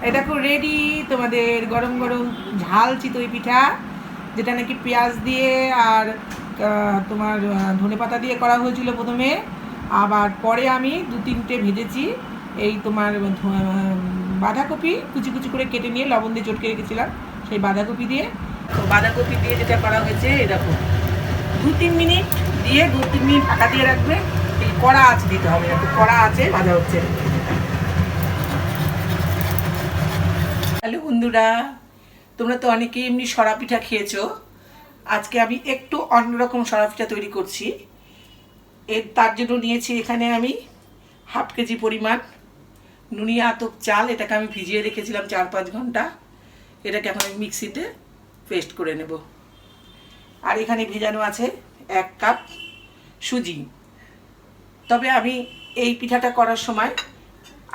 এটা দেখো রেডি তোমাদের গরম গরম ঝাল চিতই পিঠা, যেটা নাকি পেঁয়াজ দিয়ে আর তোমার ধনে পাতা দিয়ে করা হয়েছিল প্রথমে। আবার পরে আমি দু তিনটে ভেজেছি, এই তোমার বাঁধাকপি কুচি কুচি করে কেটে নিয়ে লবণ দিয়ে চটকে রেখেছিলাম সেই বাঁধাকপি দিয়ে। তো বাঁধাকপি দিয়ে যেটা করা হয়েছে এরকম দু তিন মিনিট দিয়ে দু তিন মিনিট ঢাকা দিয়ে রাখবে। এই কড়া আঁচ দিতে হবে কড়া আছে ভাজা হচ্ছে। বন্ধুরা, তোমরা তো অনেকেই এমনি সরা পিঠা খেয়েছো। আজকে আমি একটু অন্যরকম সরা পিঠা তৈরি করছি। এর তার জন্য নিয়েছি এখানে আমি হাফ কেজি পরিমাণ নুনিয়া আতপ চাল। এটাকে আমি ভিজিয়ে রেখেছিলাম চার পাঁচ ঘণ্টা। এটাকে এখন আমি মিক্সিতে পেস্ট করে নেব। আর এখানে ভেজানো আছে এক কাপ সুজি। তবে আমি এই পিঠাটা করার সময়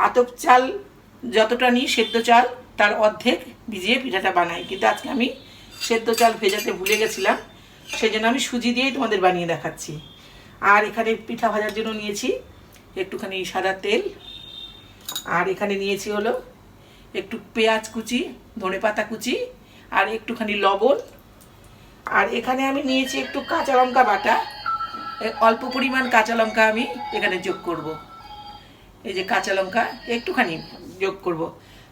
আতপ চাল যতটা নিই সেদ্ধ চাল তার অর্ধেক ভিজিয়ে পিঠাটা বানাই কিন্তু আজকে আমি সেদ্ধ চাল ভেজাতে ভুলে গেছিলাম সেই জন্য আমি সুজি দিয়েই তোমাদের বানিয়ে দেখাচ্ছি আর এখানে পিঠা ভাজার জন্য নিয়েছি একটুখানি সাদা তেল, আর এখানে নিয়েছি হলো একটু পেঁয়াজ কুচি, ধনে পাতা কুচি, আর একটুখানি লবণ আর এখানে আমি নিয়েছি একটু কাঁচা লঙ্কা বাটা অল্প পরিমাণ কাঁচা লঙ্কা আমি এখানে যোগ করব। এই যে কাঁচা লঙ্কা একটুখানি যোগ করব।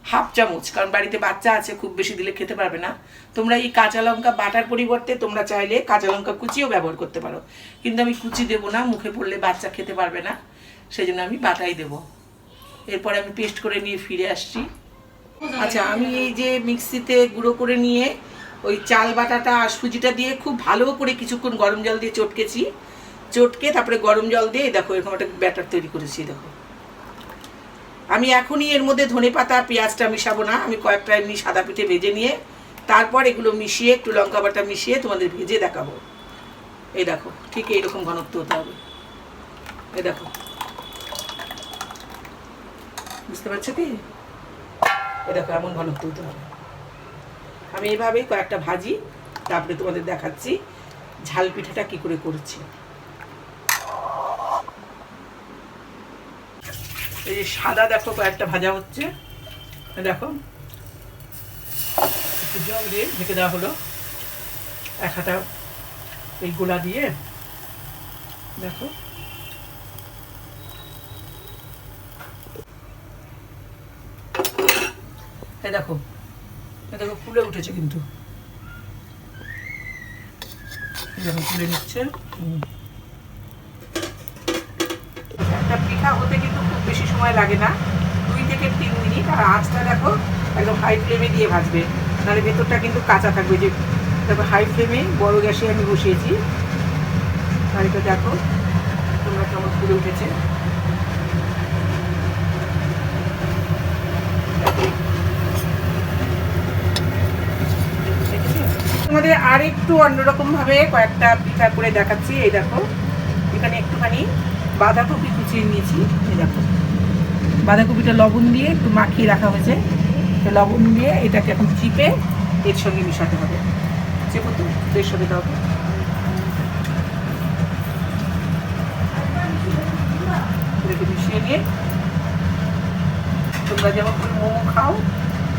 হাফ চামচ, কারণ বাড়িতে বাচ্চা আছে, খুব বেশি দিলে খেতে পারবে না। তোমরা এই কাঁচা লঙ্কা বাটার পরিবর্তে তোমরা চাইলে কাঁচা লঙ্কা কুচিও ব্যবহার করতে পারো। কিন্তু আমি কুচি দেবো না, মুখে পড়লে বাচ্চা খেতে পারবে না সেই জন্য আমি বাটাই দেবো। এরপরে আমি পেস্ট করে নিয়ে ফিরে আসছি। আচ্ছা আমি এই যে মিক্সিতে গুঁড়ো করে নিয়ে ওই চাল বাটাটা আর সুজিটা দিয়ে খুব ভালো করে কিছুক্ষণ গরম জল দিয়ে চটকেছি। চটকে তারপরে গরম জল দিয়ে দেখো, এরকম একটা ব্যাটার তৈরি করেছি, দেখো। আমি এখনই এর মধ্যে ধনে পাতা, পেঁয়াজটা মিশাবো না। আমি কয়েকটা এমনি সাদা পিঠে ভেজে নিয়ে, তারপর এগুলো মিশিয়ে, একটু লঙ্কা বাটা মিশিয়ে তোমাদের ভেজে দেখাবো। এই দেখো, ঠিক এইরকম ঘনত্ব হতে হবে। এই দেখো। বুঝতে পারছ কি? এই দেখো, এমন ঘনত্ব হতে হবে। আমি এইভাবেই কয়েকটা ভাজি, তারপরে তোমাদের দেখাচ্ছি ঝাল পিঠাটা কি করে করছি। এই যে সাদা দেখো কয়েকটা ভাজা হচ্ছে। দেখো, একটু জল দিয়ে ঢেকে দেওয়া হলো। এক হাতা এই গোলা দিয়ে, দেখো। এই দেখো দেখো ফুলে উঠেছে কিন্তু। দেখো ফুলে নিচ্ছে। একটা পিঠা হতে কিন্তু খুব বেশি সময় লাগে না। দুই থেকে তিন মিনিট, আর আঁচটা দেখো একদম হাই ফ্লেমে দিয়ে ভাজবে। নাহলে ভেতরটা কিন্তু কাঁচা থাকবে। যে তারপর হাই ফ্লেমে বড় গ্যাসে আমি বসিয়েছি। আর এটা দেখো তোমরা কেমন ফুলে উঠেছে। তোমাদের আর একটু অন্যরকম ভাবে কয়েকটা পিঠা করে দেখাচ্ছি। এই দেখো, এখানে একটুখানি বাঁধাকপি কুচিয়ে নিয়েছি দেখো। বাঁধাকপিটা লবণ দিয়ে একটু মাখিয়ে রাখা হয়েছে। লবণ দিয়ে এটাকে এখন চিপে এর সঙ্গে মিশাতে হবে। চেপো তো এর সঙ্গে দাও তো। এটাকে মিশিয়ে নিয়ে তোমরা যেমন করে মোমো খাও,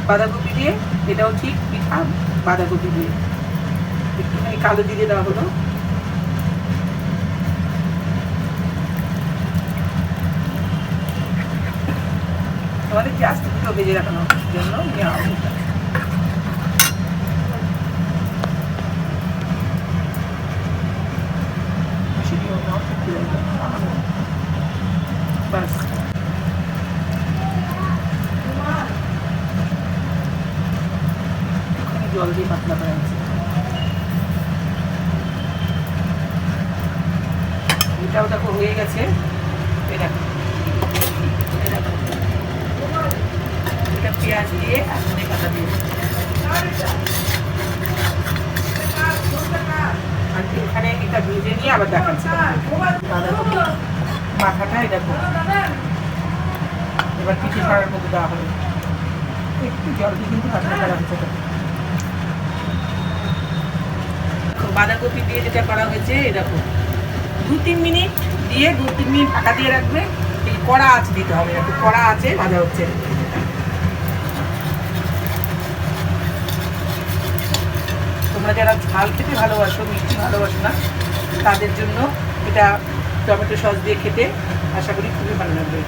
বাঁধাকপি দিয়ে, এটাও ঠিক পিঠা, বাঁধাকপি দিয়ে। একটুখানি কালো দিয়ে দেওয়া হলো। ভেজে রাখানোর জন্য নেওয়া এটা। একটুখানি জল দিয়ে পাতলা করা হয়েছে। এটাও দেখো হয়ে গেছে। এই দেখো এই দেখো এটা পেঁয়াজ দিয়ে আর ধনে দিয়ে এখানে এটা ভেজে নিয়ে আবার দেখাচ্ছি মাথাটা এটা এবার পিঠে ছাড়ার মধ্যে দেওয়া হবে একটু জল দিয়ে কিন্তু হচ্ছে বাঁধাকপি দিয়ে যেটা করা হয়েছে, এরকম। দু তিন মিনিট দিয়ে, দু তিন মিনিট ঢাকা দিয়ে রাখবে। এই কড়া আঁচ দিতে হবে একটু কড়া আছে ভাজা হচ্ছে। তোমরা যারা ঝাল খেতে ভালোবাসো, মিষ্টি ভালোবাসো না, তাদের জন্য এটা টমেটো সস দিয়ে খেতে আশা করি খুবই ভালো লাগবে।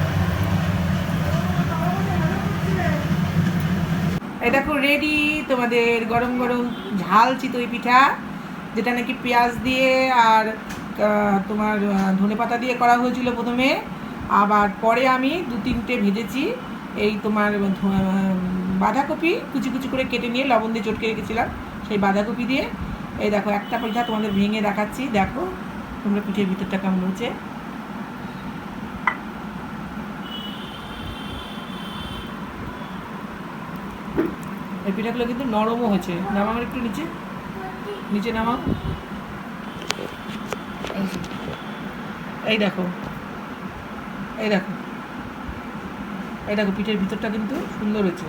এই দেখো রেডি তোমাদের গরম গরম ঝাল চিতই পিঠা, যেটা নাকি পেঁয়াজ দিয়ে আর তোমার ধনে পাতা দিয়ে করা হয়েছিল প্রথমে। আবার পরে আমি দু তিনটে ভেজেছি, এই তোমার বাঁধাকপি কুচি কুচি করে কেটে নিয়ে লবণ দিয়ে চটকে রেখেছিলাম। সেই বাঁধাকপি দিয়ে। এই দেখো, একটা পিঠা তোমাদের ভেঙে দেখাচ্ছি। দেখো, তোমরা পিঠের ভিতরটা কেমন হচ্ছে এই পিঠাগুলো কিন্তু নরমও হয়েছে। নামাও একটু নিচে। নিচে নামাও। এই এই দেখো এই দেখো। এই দেখো, পিঠের ভিতরটা কিন্তু সুন্দর হয়েছে।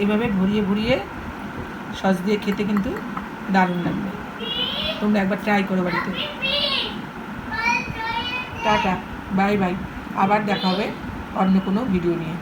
এইভাবে ভরিয়ে ভরিয়ে সস দিয়ে খেতে কিন্তু দারুণ লাগবে। তোমরা একবার ট্রাই করো বাড়িতে। টাটা বাই বাই আবার দেখা হবে অন্য কোনো ভিডিও নিয়ে।